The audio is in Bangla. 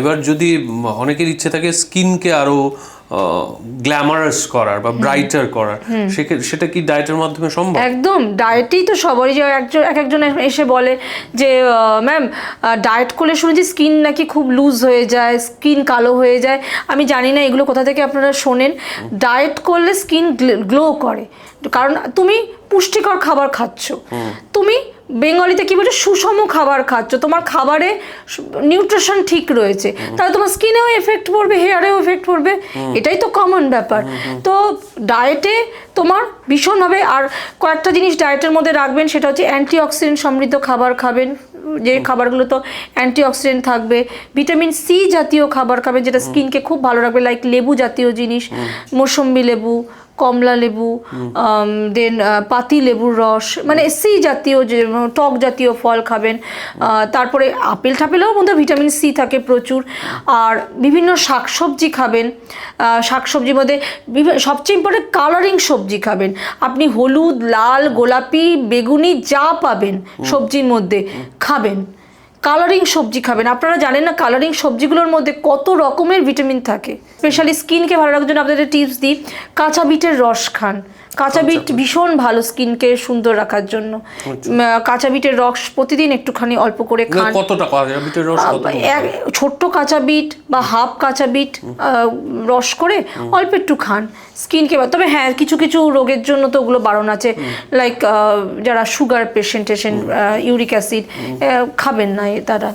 এবার যদি অনেকের ইচ্ছে থাকে স্কিনকে আরও গ্ল্যামারাস করার বা ব্রাইটার করার সেটা কি ডায়েটের মাধ্যমে সম্ভব? একদম ডায়েটেই তো সবারই যে একজন এক একজন এসে বলে যে ম্যাম ডায়েট করলে শুনেছি স্কিন নাকি খুব লুজ হয়ে যায় স্কিন কালো হয়ে যায় আমি জানি না এগুলো কোথা থেকে আপনারা শোনেন। ডায়েট করলে স্কিন গ্লো করে কারণ তুমি পুষ্টিকর খাবার খাচ্ছ। তুমি বেঙ্গলিতে কি বলছো সুষম খাবার খাচ্ছ। তোমার খাবারে নিউট্রিশন ঠিক রয়েছে। তাহলে তোমার স্কিনেও এফেক্ট পড়বে হেয়ারেও এফেক্ট পড়বে। এটাই তো কমন ব্যাপার। তো ডায়েটে তোমার ভীষণভাবে আর কয়েকটা জিনিস ডায়েটের মধ্যে রাখবেন সেটা হচ্ছে অ্যান্টিঅক্সিডেন্ট সমৃদ্ধ খাবার খাবেন। যে খাবারগুলো তো অ্যান্টিঅক্সিডেন্ট থাকবে। ভিটামিন সি জাতীয় খাবার খাবেন যেটা স্কিনকে খুব ভালো রাখবে লাইক লেবু জাতীয় জিনিস মৌসম্বি লেবু কমলা লেবু দেন পাতি লেবুর রস মানে সি জাতীয় যে টক জাতীয় ফল খাবেন। তারপরে আপেল টাপেলেও মধ্যে ভিটামিন সি থাকে প্রচুর। আর বিভিন্ন শাকসবজি খাবেন। শাকসবজির মধ্যে সবচেয়ে ইম্পর্টেন্ট কালারিং সবজি খাবেন। আপনি হলুদ, লাল, গোলাপি, বেগুনি যা পাবেন সবজির মধ্যে খাবেন। কালারিং সবজি খাবেন। আপনারা জানেন না কালারিং সবজিগুলোর মধ্যে কত রকমের ভিটামিন থাকে। স্পেশালি স্কিনকে ভালো রাখার জন্য আপনাদের টিপস দিই। কাঁচা বিটের রস খান। কাঁচা বিট ভীষণ ভালো স্কিনকে সুন্দর রাখার জন্য। কাঁচা বিটের রস প্রতিদিন একটুখানি অল্প করে খান। কতটা বিটের রস ছোট্ট কাঁচা বিট বা হাফ কাঁচা বিট রস করে অল্প একটু খান স্কিনকে তবে হ্যাঁ কিছু কিছু রোগের জন্য তো ওগুলো বারণ আছে। লাইক যারা সুগার পেশেন্ট টেশেন্ট ইউরিক অ্যাসিড খাবেন না। তারা